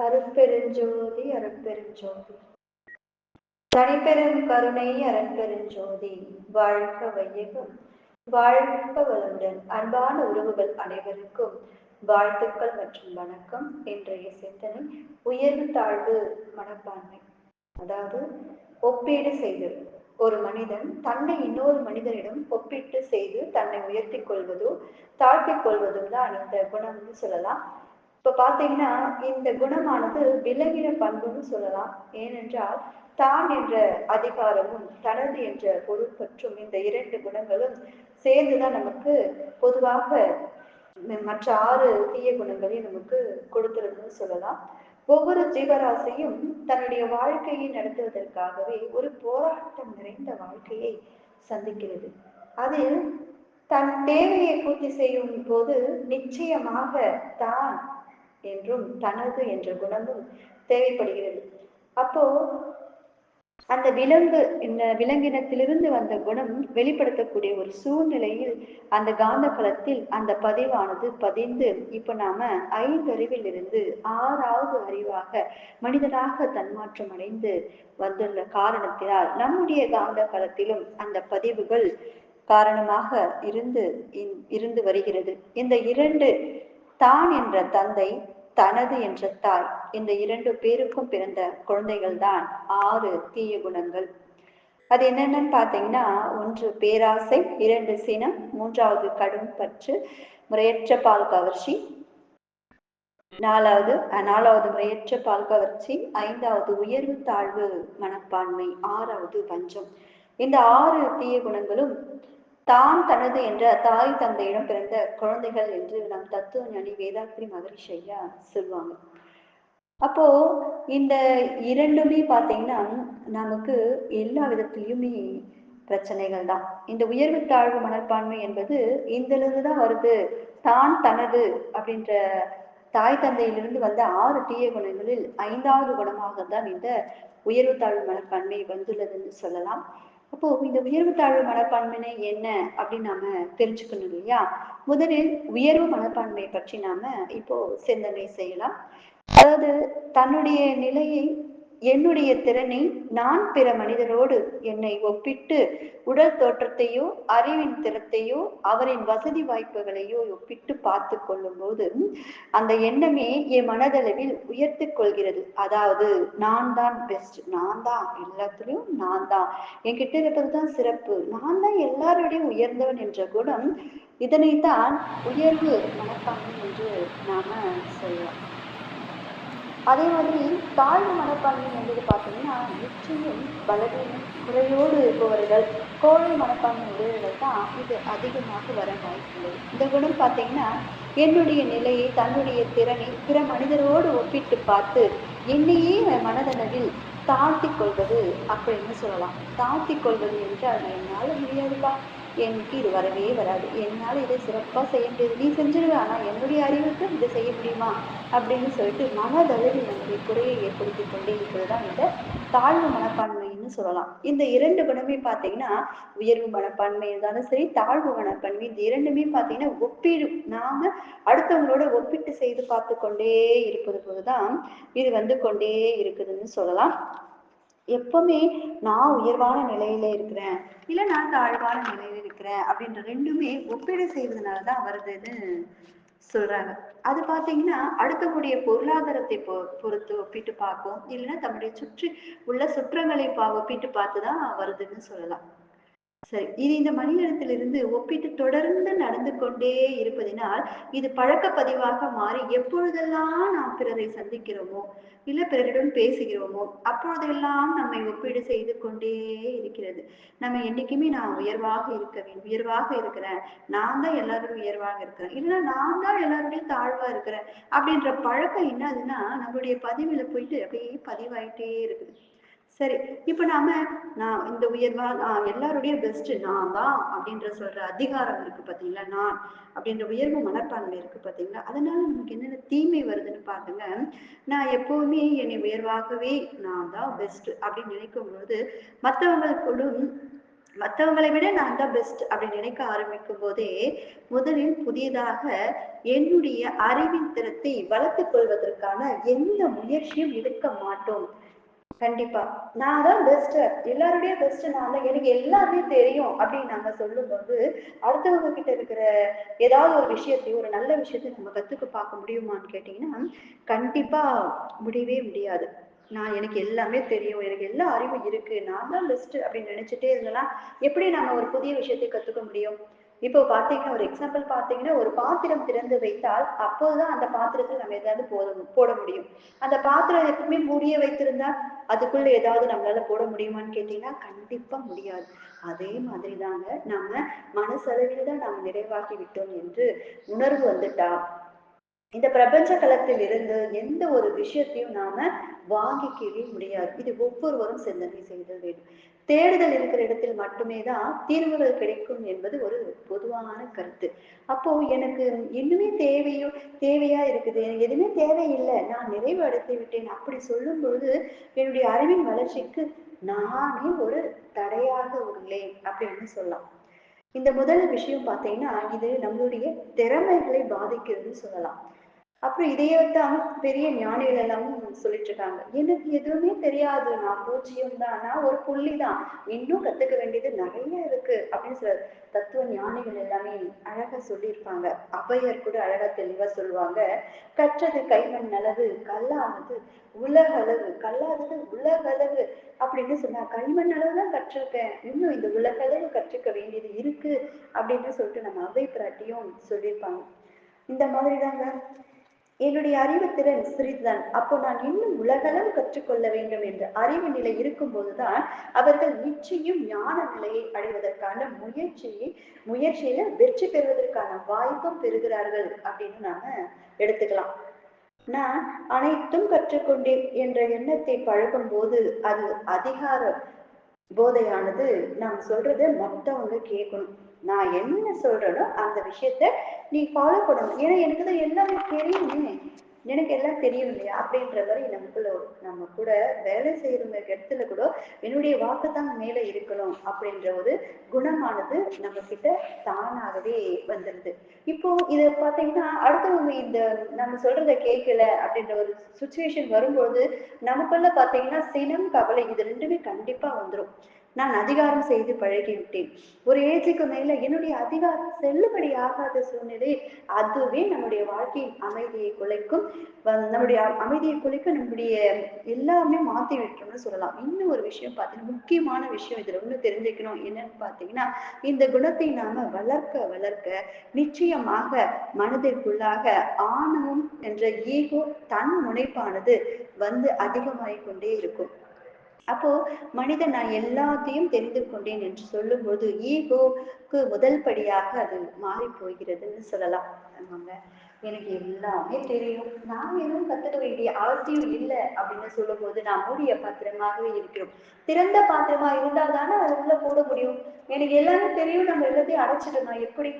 அருட்பெருஞ்சோதி அருட்பெருஞ்சோதி. தனிப்பெரும் கருணை அரண்பெருஞ்சோதி வாழ்க வையகம். வாழ்க வளமுடன் அன்பான உறவுகள் அனைவருக்கும் வாழ்த்துக்கள் மற்றும் வணக்கம். இன்றைய சிந்தனை உயர்வு தாழ்வு மனப்பான்மை. அதாவது ஒப்பீடு செய்தல் ஒரு மனிதன் தன்னை இன்னொரு மனிதனிடம் ஒப்பிட்டு செய்து தன்னை உயர்த்தி கொள்வதோ தாழ்த்திக் கொள்வதும் தான் இந்த குணம்னு சொல்லலாம். இப்ப பாத்தீங்கன்னா இந்த குணமானது விலகின பண்புன்னு சொல்லலாம். ஏனென்றால் தான் என்ற அதிகாரமும் தனது என்ற பொருட்பற்றும் இந்த இரண்டு குணங்களும் சேர்ந்துதான் நமக்கு பொதுவாக மற்ற ஆறு தீய குணங்களையும் நமக்கு கொடுத்துருதுன்னு சொல்லலாம். ஒவ்வொரு ஜீவராசியும் தன்னுடைய வாழ்க்கையை நடத்துவதற்காகவே ஒரு போராட்டம் நிறைந்த வாழ்க்கையை சந்திக்கிறது. அதில் தன் தேவையை பூர்த்தி செய்யும் போது நிச்சயமாக தான் என்றும் தனது என்ற குணமும் தேவைப்படுகிறது. அப்போ அந்த விலங்கு இந்த விலங்கினத்திலிருந்து வந்த குணம் வெளிப்படுத்தக்கூடிய ஒரு சூழ்நிலையில் அந்த காந்த களத்தில் அந்த பதிவானது பதிந்து இப்ப நாம ஐந்து அறிவில் இருந்து ஆறாவது அறிவாக மனிதனாக தன்மாற்றம் அடைந்து வந்துள்ள காரணத்தினால் நம்முடைய காந்த களத்திலும் அந்த பதிவுகள் காரணமாக இருந்து இருந்து வருகிறது. இந்த இரண்டு தான் என்ற தந்தை தனது என்ற தாய் இந்த இரண்டு பேருக்கும் பிறந்த குழந்தைகள் தான் ஆறு தீய குணங்கள். அது என்னென்னு பார்த்தீங்கன்னா ஒன்று பேராசை இரண்டு சினம் மூன்றாவது கடும் பற்று முறையற்ற பால் கவர்ச்சி நாலாவது நாலாவது முறையற்ற பால் கவர்ச்சி ஐந்தாவது உயர்வு தாழ்வு மனப்பான்மை ஆறாவது பஞ்சம். இந்த ஆறு தீய குணங்களும் தான் தனது என்ற தாய் தந்தையிடம் பிறந்த குழந்தைகள் என்று நம் தத்துவ ஞானி வேதாத்ரி மகரிஷி ஐயா சொல்லுவாங்க அப்போ இந்த இரண்டுமே பார்த்தீங்கன்னா நமக்கு எல்லா விதத்திலையுமே பிரச்சனைகள் தான். இந்த உயர்வு தாழ்வு மனப்பான்மை என்பது இதிலிருந்து தான் வருது. தான் தனது அப்படின்ற தாய் தந்தையிலிருந்து வந்த ஆறு தீய குணங்களில் ஐந்தாவது குணமாக தான் இந்த உயர்வு தாழ்வு மனப்பான்மை வந்துள்ளதுன்னு சொல்லலாம். அப்போ இந்த உயர்வு தாழ்வு மனப்பான்மை என்ன அப்படின்னு நாம தெரிஞ்சுக்கணும் இல்லையா? முதலில் உயர்வு மனப்பான்மையை பற்றி நாம இப்போ சிந்தனை செய்யலாம். அதாவது தன்னுடைய நிலையை என்னுடைய திறனை நான் பிற மனிதரோடு என்னை ஒப்பிட்டு உடல் தோற்றத்தையோ அறிவின் திறத்தையோ அவரின் வசதி வாய்ப்புகளையோ ஒப்பிட்டு பார்த்து கொள்ளும் போது அந்த எண்ணமே என் மனதளவில் உயர்த்தி கொள்கிறது. அதாவது நான் தான் பெஸ்ட் நான் தான் எல்லாத்துலயும் நான் தான். என்கிட்ட இருப்பதுதான் சிறப்பு. நான் தான் எல்லாரோடையும் உயர்ந்தவன் என்ற குணம் இதனைத்தான் உயர்வு மனப்பான்மை என்று நாம அதே மாதிரி தாழ்வு மனப்பான்மை என்பது பார்த்தீங்கன்னா நிச்சயம் பலவீனம் குறையோடு இருப்பவர்கள் கோழை மனப்பான்மை உடையவர்கள் தான் இது அதிகமாக வர வாய்ப்புள்ளது. இந்த குணம் பார்த்தீங்கன்னா என்னுடைய நிலையை தன்னுடைய திறனை பிற மனிதரோடு ஒப்பிட்டு பார்த்து என்னையே மனதளவில் தாழ்த்தி கொள்வது அப்படின்னு சொல்லலாம். தாழ்த்தி கொள்வது என்றால் என்னால் முடியாதுப்பா. எனக்கு இது வரவே வராது. என்னால் இதை சிறப்பாக செய்ய முடியாது. நீ செஞ்சிருவே ஆனால் என்னுடைய அறிவுக்கு இதை செய்ய முடியுமா? அப்படின்னு சொல்லிட்டு மனதளவில் நம்முடைய குறையை ஏற்படுத்தி கொண்டே இருக்கிறது இந்த தாழ்வு மனப்பான்மைன்னு சொல்லலாம். இந்த இரண்டு குணமே பார்த்தீங்கன்னா உயர்வு மனப்பான்மை இருந்தாலும் சரி தாழ்வு மனப்பான்மை இந்த இரண்டுமே பார்த்தீங்கன்னா ஒப்பீடு நாம அடுத்தவங்களோட ஒப்பிட்டு செய்து பார்த்து கொண்டே இருப்பது போதுதான் இது வந்து கொண்டே இருக்குதுன்னு சொல்லலாம். எப்பவுமே நான் உயர்வான நிலையில இருக்கிறேன். இல்ல நான் தாழ்வான நிலையில இருக்கிறேன் அப்படின்ற ரெண்டுமே ஒப்பீடு செய்வதனாலதான் வருதுன்னு சொல்றாங்க. அது பாத்தீங்கன்னா அடுத்தக்கூடிய பொருளாதாரத்தை பொ பொறுத்து ஒப்பிட்டு பார்ப்போம். இல்லைன்னா தம்முடைய சுற்றி உள்ள சுற்றங்களை பா ஒப்பிட்டு பார்த்துதான் வருதுன்னு சொல்லலாம். சரி இது இந்த மனிதனத்திலிருந்து ஒப்பிட்டு தொடர்ந்து நடந்து கொண்டே இருப்பதினால் இது பழக்க பதிவாக மாறி எப்பொழுதெல்லாம் நாம் பிறரை சந்திக்கிறோமோ இல்ல பிறரிடம் பேசுகிறோமோ அப்பொழுதெல்லாம் நம்மை ஒப்பீடு செய்து கொண்டே இருக்கிறது. நம்ம என்னைக்குமே நான் உயர்வாக இருக்க வேண்டும் உயர்வாக இருக்கிறேன். நான் தான் எல்லாரும் உயர்வாக இருக்கிறேன். இல்லைன்னா நான் தான் எல்லாருடையும் தாழ்வா இருக்கிறேன். அப்படின்ற பழக்கம் என்னதுன்னா நம்மளுடைய பதிவுல போயிட்டு அப்படியே பதிவாயிட்டே இருக்குது. சரி இப்ப நாம நான் இந்த உயர்வா நான் எல்லாருடைய பெஸ்ட் நான் தான் அப்படின்ற சொல்ற அதிகாரம் இருக்கு பாத்தீங்களா நான் அப்படின்ற உயர்வு மனப்பான்மை இருக்கு பாத்தீங்களா அதனால நமக்கு என்னென்ன தீமை வருதுன்னு பாருங்க. நான் எப்பவுமே என்னை உயர்வாகவே நான் தான் பெஸ்ட் அப்படின்னு நினைக்கும் பொழுது மற்றவங்களுக்குள்ளும் மற்றவங்களை விட நான் தான் பெஸ்ட் அப்படின்னு நினைக்க ஆரம்பிக்கும் போதே முதலில் புதியதாக என்னுடைய அறிவின் திறத்தை வளர்த்துக் கொள்வதற்கான எந்த முயற்சியும் எடுக்க மாட்டோம். கண்டிப்பா. நான் தான் பெஸ்ட் எல்லாருடைய பெஸ்ட் நான் தான் எனக்கு எல்லாமே தெரியும் அப்படின்னு நாங்க சொல்லும்போது அடுத்தவங்க கிட்ட இருக்கிற ஏதாவது ஒரு விஷயத்தையும் ஒரு நல்ல விஷயத்தையும் நம்ம கத்துக்க பார்க்க முடியுமான்னு கேட்டீங்கன்னா கண்டிப்பா முடியவே முடியாது. நான் எனக்கு எல்லாமே தெரியும். எனக்கு எல்லா அறிவும் இருக்கு. நான் தான் பெஸ்ட் அப்படின்னு நினைச்சிட்டே இருந்தேன்னா எப்படி நம்ம ஒரு புதிய விஷயத்தை கத்துக்க முடியும்? இப்போ பார்த்தீங்கன்னா ஒரு எக்ஸாம்பிள் பார்த்தீங்கன்னா ஒரு பாத்திரம் திறந்து வைத்தால் அப்போதுதான் அந்த பாத்திரத்தில் நம்ம ஏதாவது போட போட முடியும். அந்த பாத்திரம் எப்பவுமே மூடியே வைத்திருந்தா அதுக்குள்ள ஏதாவது நம்மளால போட முடியுமான்னு கேட்டீங்கன்னா கண்டிப்பா முடியாது. அதே மாதிரி தாங்க நம்ம மனசளவில் தான் நாம் நிறைவாகி விட்டோம் என்று உணர்வு வந்துட்டா இந்த பிரபஞ்ச களத்தில் இருந்து எந்த ஒரு விஷயத்தையும் நாம வாங்கிக்கவே முடியாது. இது ஒவ்வொருவரும் சிந்தனை செய்தல் வேண்டும். தேடுதல் இருக்கிற இடத்தில் மட்டுமே தான் தீர்வுகள் கிடைக்கும் என்பது ஒரு பொதுவான கருத்து. அப்போ எனக்கு இன்னுமே தேவையோ தேவையா இருக்குது? எனக்கு எதுவுமே தேவையில்லை. நான் நிறைவு அடைத்து விட்டேன். அப்படி சொல்லும் பொழுது என்னுடைய அறிவின் வளர்ச்சிக்கு நானே ஒரு தடையாக உள்ளேன் அப்படின்னு சொல்லலாம். இந்த முதல் விஷயம் பார்த்தீங்கன்னா இது நம்மளுடைய திறமைகளை பாதிக்கிறதுன்னு சொல்லலாம். அப்புறம் இதையே தான் பெரிய ஞானிகள் எல்லாமும் சொல்லிட்டு இருக்காங்க. எனக்கு எதுவுமே தெரியாது. நான் பூஜ்ஜியம் தான். நான் ஒரு புள்ளி தான். இன்னும் கத்துக்க வேண்டியது நிறைய இருக்கு அப்படின்னு சொல்ல தத்துவ ஞானிகள் எல்லாமே அழகா சொல்லியிருப்பாங்க. அவையர் கூட அழகா தெளிவா சொல்லுவாங்க. கற்றது கைமண் அளவு கல்லானது உலகளவு. கல்லாதது உலகளவு அப்படின்னு சொன்னா கைமண் அளவு தான் கற்றிருக்கேன். இன்னும் இந்த உலகளவு கற்றுக்க வேண்டியது இருக்கு அப்படின்னு சொல்லிட்டு நம்ம அவை பிராட்டியும் சொல்லியிருப்பாங்க. இந்த மாதிரி தாங்க என்னுடைய அறிவுத்திறன் சிறிதுதான். அப்போ நான் இன்னும் உலகளவு கற்றுக்கொள்ள வேண்டும் என்ற அறிவு நிலை இருக்கும் போதுதான் அவர்கள் நிச்சயம் ஞான நிலையை அடைவதற்கான முயற்சியை முயற்சியில வெற்றி பெறுவதற்கான வாய்ப்பும் பெறுகிறார்கள் அப்படின்னு நாம எடுத்துக்கலாம். நான் அனைத்தும் கற்றுக்கொண்டேன் என்ற எண்ணத்தை பழகும் போது அது அதிகாரம் போதையானது நாம் சொல்றத மொத்தவங்க கேட்கணும். நான் என்ன சொல்றேனோ அந்த விஷயத்த நீ ஃபாலோ பண்ணணும். ஏன்னா எனக்கு தான் எல்லாமே தெரியுமே. எனக்கு எல்லாம் தெரியும் இல்லையா அப்படின்ற மாதிரி நமக்குள்ள நம்ம கூட வேலை செய்யறவங்க இடத்துல கூட என்னுடைய வாக்கு தான் மேல இருக்கணும் அப்படின்ற ஒரு குணமானது நம்ம கிட்ட தானாகவே வந்துருது. இப்போ இத பாத்தீங்கன்னா அடுத்தவங்க இந்த நம்ம சொல்றத கேட்கல அப்படின்ற ஒரு சுச்சுவேஷன் வரும்போது நமக்குள்ள பாத்தீங்கன்னா சினம் கவலை இது ரெண்டுமே கண்டிப்பா வந்துடும் நான் அதிகாரம் செய்து பழகிவிட்டேன். ஒரு ஏஜுக்கு மேல என்னுடைய அதிகாரம் செல்லுபடி ஆகாத சூழ்நிலை அதுவே நம்முடைய வாழ்க்கையின் அமைதியை குலைக்கும் நம்முடைய அமைதியை குலைக்க நம்முடைய எல்லாமே மாத்தி விட்டுரும்னு சொல்லலாம். இன்னும் ஒரு விஷயம் பார்த்தீங்கன்னா முக்கியமான விஷயம் இதுல ஒண்ணு தெரிஞ்சுக்கணும். என்னன்னு பார்த்தீங்கன்னா இந்த குணத்தை நாம வளர்க்க வளர்க்க நிச்சயமாக மனதிற்குள்ளாக ஆணவம் என்ற ஈகோ தன் முனைப்பானது வந்து அதிகமாகிக் கொண்டே இருக்கும். அப்போ மனிதன் நான் எல்லாத்தையும் தெரிந்து கொண்டேன் என்று சொல்லும்போது ஈகோக்கு முதல் படியாக அது மாறி போகிறதுன்னு சொல்லலாம் எனக்கு எல்லாமே தெரியும். நான் எதுவும் கத்துக்க வேண்டிய அவசியம் இல்லை அப்படின்னு சொல்லும் போது நான் மூடிய பாத்திரமாகவே இருக்கிறோம். திறந்த பாத்திரமா இருந்தால் தானே அது உள்ள போட முடியும்? எனக்கு எல்லாமே தெரியும். நம்ம எல்லாத்தையும் அடைச்சிட்டோம் எப்படி?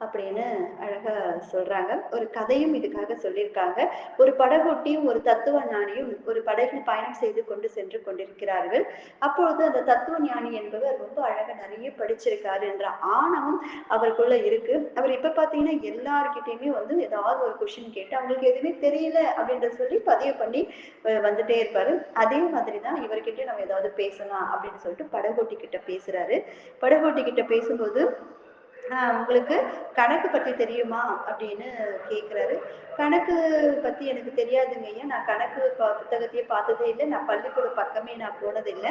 அப்படின்னு அழகா சொல்றாங்க. ஒரு கதையும் இதுக்காக சொல்லியிருக்காங்க. ஒரு படகோட்டியும் ஒரு தத்துவ ஞானியும் ஒரு படகில் பயணம் செய்து கொண்டு சென்று கொண்டிருக்கிறார்கள். அப்பொழுது அந்த தத்துவ ஞானி என்பவர் ரொம்ப அழகா நிறைய படிச்சிருக்காரு என்ற ஆணவம் அவருக்குள்ள இருக்கு. அவர் இப்ப பாத்தீங்கன்னா எல்லார்கிட்டயுமே வந்து ஏதாவது ஒரு கொஸ்டின் கேட்டு அவங்களுக்கு எதுவுமே தெரியல அப்படின்ற சொல்லி பதிவு பண்ணி வந்துட்டே இருப்பாரு. அதே மாதிரிதான் இவர்கிட்ட நம்ம ஏதாவது பேசலாம் அப்படின்னு சொல்லிட்டு படகோட்டி கிட்ட பேசுறாரு. படகோட்டி கிட்ட பேசும்போது உங்களுக்கு கணக்கு பற்றி தெரியுமா அப்படின்னு கேட்குறாரு கணக்கு பற்றி எனக்கு தெரியாதுங்க ஐயா. நான் கணக்கு புத்தகத்தையே பார்த்ததே இல்லை. நான் பள்ளிக்கூட பக்கமே நான் போனதில்லை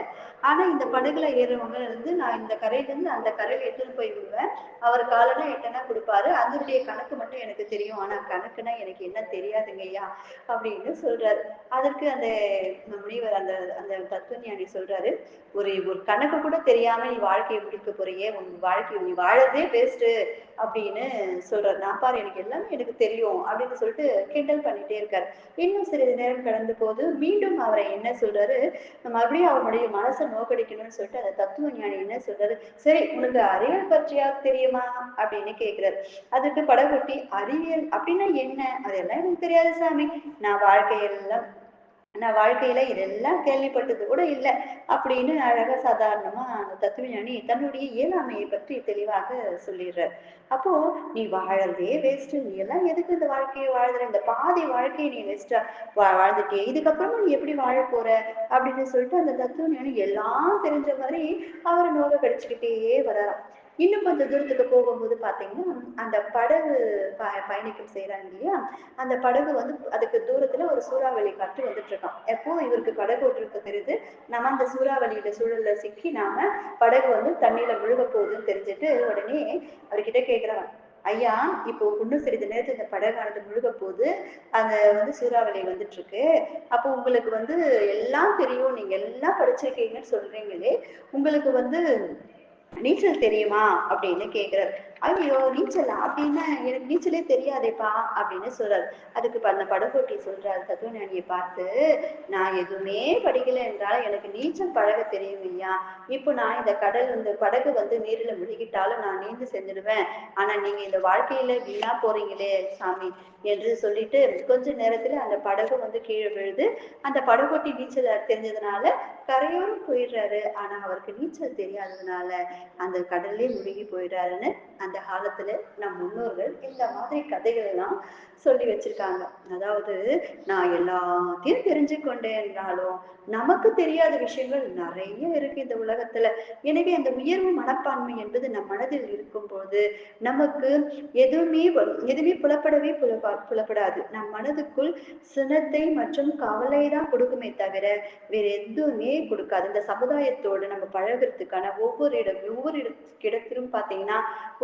ஆனால் இந்த படகுல ஏறுறவங்க இருந்து நான் இந்த கரையிலேருந்து அந்த கரையில் எடுத்துன்னு போய் விடுவேன். அவர் காலனா எட்டனா கொடுப்பாரு. அதனுடைய கணக்கு மட்டும் எனக்கு தெரியும். ஆனால் கணக்குனா எனக்கு என்ன தெரியாதுங்க ஐயா அப்படின்னு சொல்றாரு. அதற்கு அந்த முனிவர் அந்த அந்த தத்துவஞானி சொல்றாரு. ஒரு ஒரு கணக்கு கூட தெரியாம நீ வாழ்க்கையை முடிக்க போறியே. உன் வாழ்க்கை நீ வாழறதே வேஸ்ட்டு அப்படின்னு சொல்றாரு. நான் பாரு எனக்கு எல்லாமே எனக்கு தெரியும் அப்படின்னு சொல்லிட்டு கிண்டல் பண்ணிட்டே இருக்காரு. இன்னும் சிறிது நேரம் கடந்த போது மீண்டும் அவரை என்ன சொல்றாரு? மறுபடியும் அவருடைய மனசை நோக்கடிக்கணும்னு சொல்லிட்டு அந்த தத்துவ ஞானி என்ன சொல்றாரு? சரி உனக்கு அறிவியல் பற்றியா தெரியுமா? அப்படின்னு கேட்கிறாரு அதுக்கு படகுட்டி அறிவியல் அப்படின்னா என்ன? அதெல்லாம் எனக்கு தெரியாது சாமி. நான் வாழ்க்கையெல்லாம் நான் வாழ்க்கையில இதெல்லாம் கேள்விப்பட்டது கூட இல்லை. அப்படின்னு அழகா சாதாரணமா அந்த தத்துவஞானி தன்னுடைய இயலாமையை பற்றி தெளிவாக சொல்லிடுறார். அப்போ நீ வாழறதே வேஸ்ட் நீ எல்லாம் எதுக்கு இந்த வாழ்க்கையை வாழ்ற? இந்த பாதி வாழ்க்கையை நீ வேஸ்டா வா வாழ்ந்துட்டே. இதுக்கப்புறமா நீ எப்படி வாழ போற? அப்படின்னு சொல்லிட்டு அந்த தத்துவஞானி எல்லாம் தெரிஞ்ச மாதிரி அவரை நோக கடிச்சுக்கிட்டே வராராம். இன்னும் கொஞ்சம் தூரத்துக்கு போகும்போது பாத்தீங்கன்னா அந்த படகு ப பயணிக்கும் செய்யறாங்க இல்லையா? அந்த படகு வந்து அதுக்கு தூரத்துல ஒரு சூறாவளி காற்று வந்துட்டு இருக்கான் எப்போ இவருக்கு படகு ஓட்டுறது தெரியுது? நம்ம அந்த சூறாவளியோட சூழல்ல சிக்கி நாம படகு வந்து தண்ணியில முழுக போகுதுன்னு தெரிஞ்சுட்டு உடனே அவர்கிட்ட கேக்குறவன் ஐயா இப்போ இன்னும் சிறிது நேரத்தில் இந்த படகானது முழுக போகுது. அந்த வந்து சூறாவளி வந்துட்டு இருக்கு அப்போ உங்களுக்கு வந்து எல்லாம் தெரியும். நீங்க எல்லாம் படிச்சிருக்கீங்கன்னு சொல்றீங்களே. உங்களுக்கு வந்து நீச்சல் தெரியுமா அப்படின்னு கேக்குறாரு. ஐயோ நீச்சலா அப்படின்னா எனக்கு நீச்சலே தெரியாதேப்பா அப்படின்னு சொல்றாரு. அதுக்கு அந்த படகோட்டி சொல்றாரு தத்துவஞானியை பார்த்து நான் எதுவுமே படிக்கல என்றால் எனக்கு நீச்சல் பழக தெரியும் ஐயா இப்போ நான் இந்த கடல் இந்த படகு வந்து நீரில் முழுகிட்டாலும் நான் நீந்து செஞ்சிடுவேன் ஆனா நீங்க இந்த வாழ்க்கையில வீணா போறீங்களே சாமி என்று சொல்லிட்டு கொஞ்ச நேரத்துல அந்த படகு வந்து கீழே விழுது அந்த படகோட்டி நீச்சல் தெரிஞ்சதுனால கரையோரம் போயிடுறாரு. ஆனா அவருக்கு நீச்சல் தெரியாததுனால அந்த கடல்லே முழுகி போயிடுறாருன்னு அந்த அந்த காலத்துல நம் முன்னோர்கள் இந்த மாதிரி கதைகள் எல்லாம் சொல்லி வச்சிருக்காங்க. அதாவது நான் எல்லாத்தையும் தெரிஞ்சு கொண்டேன் என்றாலும் நமக்கு தெரியாத விஷயங்கள் நிறைய இருக்கு இந்த உலகத்துல. எனவே அந்த உயர்வு மனப்பான்மை என்பது நம் மனதில் இருக்கும்போது நமக்கு எதுவுமே எதுவுமே புலப்படவே புலப்பா புலப்படாது. நம் மனதுக்குள் சினத்தை மற்றும் கவலை தான் கொடுக்குமே தவிர வேற எதுவுமே கொடுக்காது. இந்த சமுதாயத்தோடு நம்ம பழகிறதுக்கான ஒவ்வொரு இடம் ஒவ்வொரு இடத்திலும் பார்த்தீங்கன்னா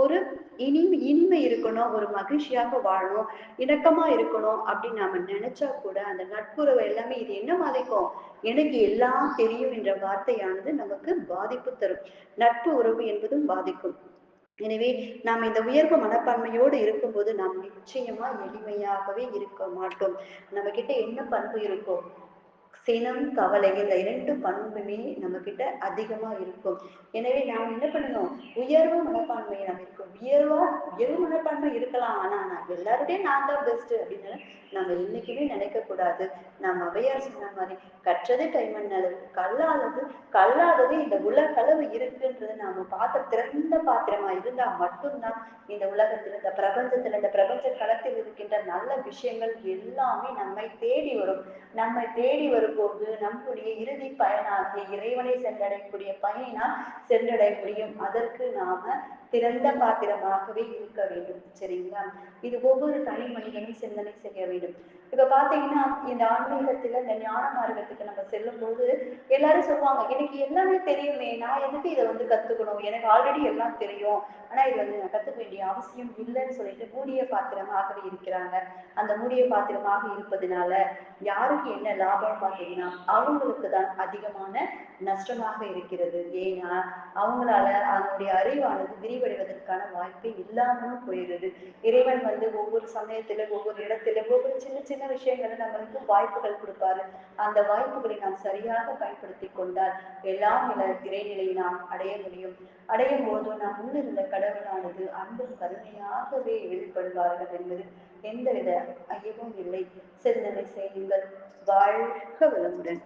ஒரு இனி இனிமை இருக்கணும் ஒரு மகிழ்ச்சியாக வாழணும் இணக்கமா இருக்கணும் அப்படின்னு நாம நினைச்சா கூட அந்த நட்புறவு எல்லாமே இது என்ன பாதிக்கும் எனக்கு எல்லாம் தெரியும் என்ற வார்த்தையானது நமக்கு பாதிப்பு தரும். நட்பு உறவு என்பதும் பாதிக்கும். எனவே நாம் இந்த உயர்வு மனப்பான்மையோடு இருக்கும்போது நாம் நிச்சயமா எளிமையாகவே இருக்க மாட்டோம். நம்ம கிட்ட என்ன பண்பு இருக்கும் சினம் கவலை இந்த இரண்டு பண்புமே நம்ம கிட்ட அதிகமா இருக்கும். எனவே நாம் என்ன பண்ணணும்? உயர்வு மனப்பான்மையை நம்ம இருக்கும் உயர்வா உயர்வு மனப்பான்மை இருக்கலாம். ஆனா நான் எல்லாருடையும் நான் தான் பெஸ்ட் அப்படின்னு நம்ம என்னைக்குமே நினைக்க கூடாது நம்ம அவையார் சொன்ன மாதிரி கற்றது கைமண் அளவு கல்லாதது அதாவது இந்த உலகளவு இருக்குன்றது நாம பார்த்த திறந்த பாத்திரமா இருந்தா மட்டும்தான் இந்த உலகத்துல இந்த பிரபஞ்சத்துல இந்த பிரபஞ்ச களத்தில் இருக்கின்ற நல்ல விஷயங்கள் எல்லாமே நம்மை தேடி வரும். நம்மை தேடி வரும்போது நம்முடைய இறுதி பயனாகிய இறைவனை சென்றடையக்கூடிய பயனால் சென்றடைய முடியும் அதற்கு நாம திறந்த பாத்திரமாகவே இருக்க வேண்டும். சரிங்களா? இது ஒவ்வொரு தனி மனிதனும் சிந்தனை செய்ய வேண்டும். இப்ப பாத்தீங்கன்னா இந்த ஆன்மீகத்துல இந்த ஞான மார்க்கத்துக்கு நம்ம செல்லும் போது எல்லாரும் சொல்லுவாங்க எனக்கு எல்லாமே தெரியுமே நான் எதுக்கு இதை வந்து கத்துக்கணும்? எனக்கு ஆல்ரெடி எல்லாம் தெரியும். ஆனா இது வந்து நான் கத்துக்க வேண்டிய அவசியம் இல்லைன்னு சொல்லிட்டு மூடிய பாத்திரமாகவே இருக்கிறாங்க. அந்த மூடிய பாத்திரமாக இருப்பதனால யாருக்கு என்ன லாபம் பாத்தீங்கன்னா அவங்களுக்கு தான் அதிகமான நஷ்டமாக இருக்கிறது. ஏன்னா அவங்களால அவங்களுடைய அறிவானது விரிவடைவதற்கான வாய்ப்பே இல்லாமலும் போயிடுது இறைவன் வந்து ஒவ்வொரு சமயத்துல ஒவ்வொரு இடத்துல ஒவ்வொரு சின்ன சின்ன விஷயங்களை நம்மளுக்கு வாய்ப்புகள் கொடுப்பாரு. அந்த வாய்ப்புகளை நாம் சரியாக பயன்படுத்தி கொண்டால் எல்லாம் நில இறைநிலையை நாம் அடைய முடியும். அடையும் போது நாம் முன்னிருந்த கடவுளானது அன்பும் கருணையாகவே வெளிப்படுவார்கள் என்பது எந்தவித ஐயமும் இல்லை. சிந்தனை செய்யுங்கள் வாழ்க வளமுடன்.